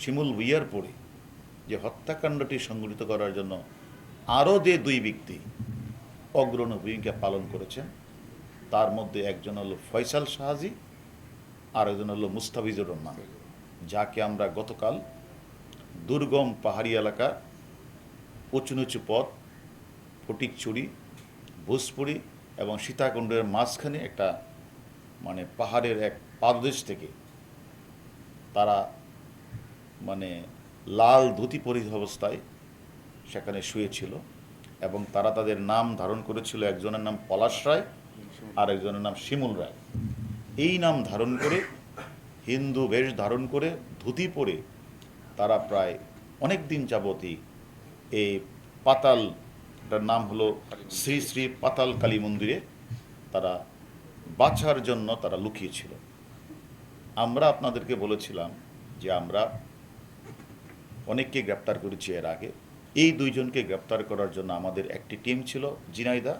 শিমুল ভুইয়ার পরে যে হত্যাকাণ্ডটি সংগঠিত করার জন্য আরও যে দুই ব্যক্তি অগ্রণী ভূমিকা পালন করেছেন, তার মধ্যে একজন হলো ফয়সাল শাহাজি আর একজন হলো মুস্তাফিজুর রহমান, যাকে আমরা গতকাল দুর্গম পাহাড়ি এলাকা, উঁচু নিচু পথ ফটিকচুরি ভোজপুরি এবং সীতাকুণ্ডের মাঝখানে একটা মানে পাহাড়ের এক পাদদেশ থেকে তারা মানে লাল ধুতি পরিহিত অবস্থায় সেখানে শুয়েছিল এবং তারা তাদের নাম ধারণ করেছিল, একজনের নাম পলাশ রায় আর একজনের নাম শিমুল রায়। এই নাম ধারণ করে, হিন্দু বেশ ধারণ করে, ধুতি পরে তারা প্রায় অনেক দিন যাবতই এই পাতাল, এটার নাম হলো শ্রী শ্রী পাতাল কালী মন্দিরে তারা বাঁচার জন্য তারা লুকিয়েছিল। আমরা আপনাদেরকে বলেছিলাম যে আমরা অনেককে গ্রেপ্তার করেছি এর আগে। এই দুইজনকে গ্রেপ্তার করার জন্য আমাদের একটি টিম ছিল, জিনাইদা।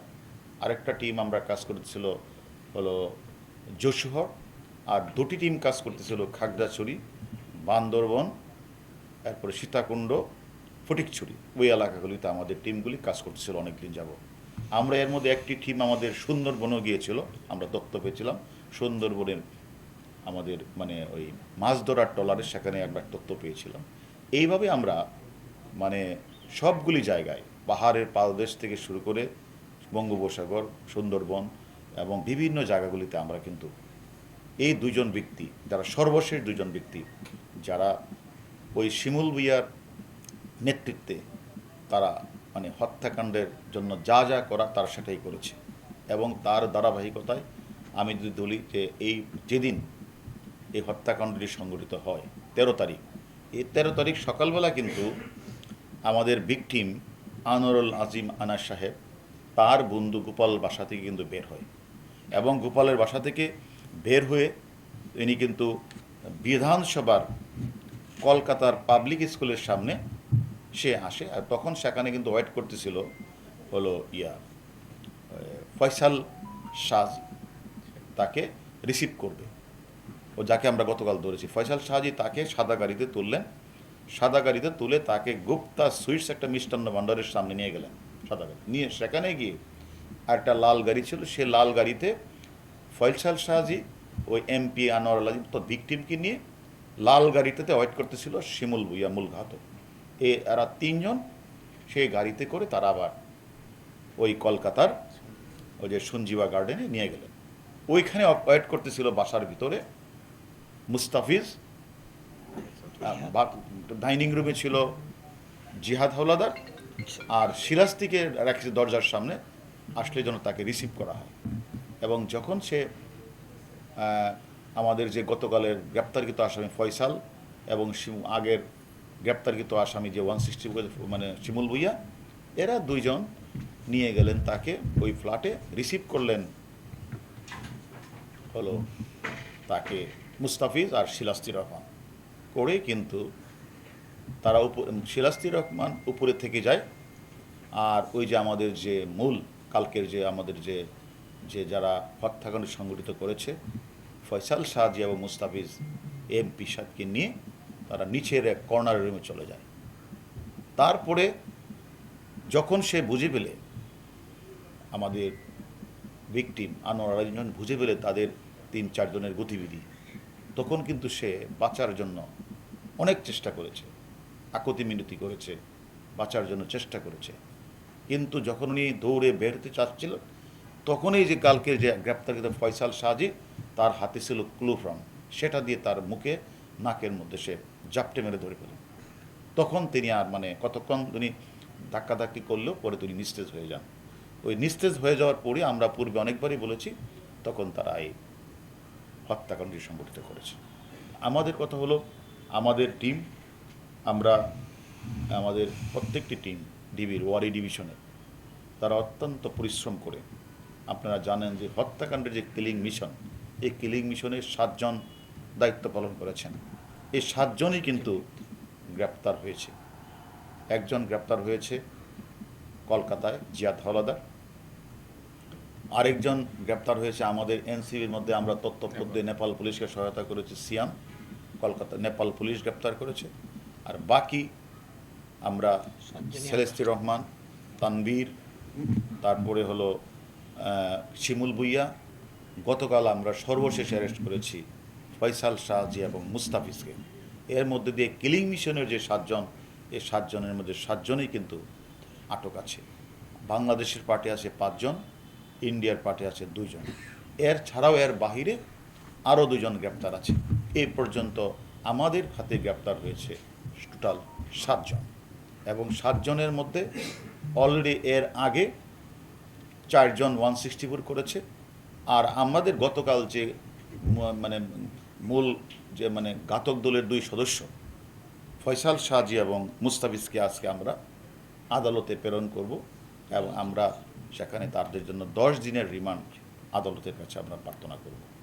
আরেকটা টিম আমরা কাজ করতেছিল হলো যশোহর আর দুটি টিম কাজ করতেছিল খাগড়াছড়ি, বান্দরবন তারপরে সীতাকুণ্ড, ফটিকছড়ি। ওই এলাকাগুলিতে আমাদের টিমগুলি কাজ করতেছিল অনেকদিন যাব আমরা এর মধ্যে একটি টিম আমাদের সুন্দরবনও গিয়েছিল, আমরা দত্ত পেয়েছিলাম সুন্দরবনের আমাদের মানে ওই মাছ ধরার ট্রলারের সেখানে একবার তথ্য পেয়েছিলাম। এইভাবে আমরা মানে সবগুলি জায়গায় পাহাড়ের পাদদেশ থেকে শুরু করে বঙ্গোপসাগর, সুন্দরবন এবং বিভিন্ন জায়গাগুলিতে আমরা কিন্তু এই দুজন ব্যক্তি, যারা সর্বশেষ দুজন ব্যক্তি, যারা ওই শিমুল ভুইয়ার নেতৃত্বে তারা মানে হত্যাকাণ্ডের জন্য যা যা করা তারা সেটাই করেছে। এবং তার ধারাবাহিকতায় আমি যদি বলি যে এই যেদিন এই হত্যাকাণ্ডটি সংঘটিত হয়, তেরো তারিখ এই তেরো তারিখ সকালবেলা কিন্তু আমাদের ভিকটিম আনোয়ারুল আজিম আনাস সাহেব তার বন্ধু গোপাল বাসা থেকে কিন্তু বের হয় এবং গোপালের বাসা থেকে বের হয়ে ইনি কিন্তু বিধানসভার কলকাতার পাবলিক স্কুলের সামনে সে আসে আর তখন সেখানে কিন্তু ওয়েট করতেছিল হলো ইয়া ফয়সাল শাহ তাকে রিসিভ করবে। ও যাকে আমরা গতকাল ধরেছি। ফয়সাল শাহজি তাকে সাদা গাড়িতে তুললেন। সাদা গাড়িতে তুলে তাকে গুপ্তা সুইটস একটা মিষ্টান্ন ভাণ্ডারের সামনে নিয়ে গেলেন সাদা গাড়ি। নিয়ে সেখানে গিয়ে একটা লাল গাড়ি ছিল, সে লাল গাড়িতে ফয়সাল শাহজি, ওই এমপি আনোয়ার আলাজিম তো ভিকটিমকে নিয়ে লাল গাড়িতে ওয়েট করতেছিল শিমুল ভুইয়া মূল ঘাতক এ এরা তিনজন, সেই গাড়িতে করে তারা আবার ওই কলকাতার ওই যে সঞ্জীবা গার্ডেনে নিয়ে গেলেন। ওইখানে ওয়েট করতেছিল বাসার ভিতরে। মুস্তাফিজ? ডাইনিং রুমে ছিল জিহাদ হাওলাদার আর সিরাজদিকে রাখছে দরজার সামনে আসলে যেন তাকে রিসিভ করা হয়। এবং যখন সে আমাদের যে গতকালের গ্রেপ্তারকৃত আসামি ফয়সাল এবং আগের গ্রেপ্তারকৃত আসামি যে ওয়ান সিক্সটি মানে শিমুল ভুইয়া এরা দুইজন নিয়ে গেলেন তাকে ওই ফ্ল্যাটে রিসিভ করলেন। হলো তাকে মুস্তাফিজ আর শিলাস্তি রহমান। করে কিন্তু তারা শিলাস্তি রহমান উপরে থেকে যায়। আর ওই যে আমাদের যে মূল, কালকের যে আমাদের যে যে যারা হত্যাকাণ্ড সংগঠিত করেছে, ফয়সাল শাহজি এবং মুস্তাফিজ এমপি সাহেবকে নিয়ে তারা নিচের এক কর্নার রুমে চলে যায়। তারপরে যখন সে বুঝে পেলে আমাদের ভিকটিম আনোয়ার আলীজন বুঝে পেলে তাদের তিন চারজনের গতিবিধি তখন কিন্তু সে বাঁচার জন্য অনেক চেষ্টা করেছে। আকতি মিনতি করেছে, বাঁচার জন্য চেষ্টা করেছে। কিন্তু যখন উনি দৌড়ে বেরোতে চাচ্ছিল তখনই যে কালকে যে গ্রেপ্তারকৃত ফয়সাল শাহজি, তার হাতে ছিল ক্লুফ্রাম সেটা দিয়ে তার মুখে, নাকের মধ্যে সে জাপটে মেরে ধরে ফেলেন তখন তিনি আর মানে কতক্ষণ তিনি ধাক্কাধাক্কি করলেও পরে তিনি নিস্তেজ হয়ে যান। ওই নিস্তেজ হয়ে যাওয়ার পরে আমরা পূর্বে অনেকবারই বলেছি, তখন তারা এই হত্যাকাণ্ডটি সংগঠিত করেছে। আমাদের কথা হলো, আমাদের টিম আমরা, আমাদের প্রত্যেকটি টিম ডিবির ওয়ারি ডিভিশনে, তারা অত্যন্ত পরিশ্রম করে। আপনারা জানেন যে হত্যাকাণ্ডের যে কিলিং মিশন, এই কিলিং মিশনের সাতজন দায়িত্ব পালন করেছেন। এই সাতজনই কিন্তু গ্রেপ্তার হয়েছে। একজন গ্রেপ্তার হয়েছে কলকাতায়, জিয়াদ হলাদার আরেকজন গ্রেপ্তার হয়েছে আমাদের এনসিবির মধ্যে আমরা তথ্যপদ্যে নেপাল পুলিশকে সহায়তা করেছি সিয়াম কলকাতা নেপাল পুলিশ গ্রেপ্তার করেছে। আর বাকি আমরা সেলেস্তি রহমান তানবীর তারপরে হলো শিমুল ভুইয়া গতকাল আমরা সর্বশেষ অ্যারেস্ট করেছি ফয়সাল শাহজি এবং মুস্তাফিজকে। এর মধ্যে দিয়ে কিলিং মিশনের যে সাতজন এই সাতজনের মধ্যে সাতজনই কিন্তু আটক আছে। বাংলাদেশের পার্টি আছে পাঁচজন ইন্ডিয়ার পার্টি আছে দুইজন। এর ছাড়াও এর বাহিরে আরও দুজন গ্রেপ্তার আছে। এই পর্যন্ত আমাদের খাতে গ্রেপ্তার হয়েছে টোটাল সাতজন এবং সাতজনের মধ্যে অলরেডি এর আগে চারজন ওয়ান সিক্সটি ফোর করেছে। আর আমাদের গতকাল যে মানে মূল যে মানে ঘাতক দলের দুই সদস্য, ফয়সাল শাহজি এবং মুস্তাফিজকে আজকে আমরা আদালতে প্রেরণ করব এবং আমরা সেখানে তাদের জন্য দশ দিনের রিমান্ড আদালতের কাছে আমরা প্রার্থনা করব।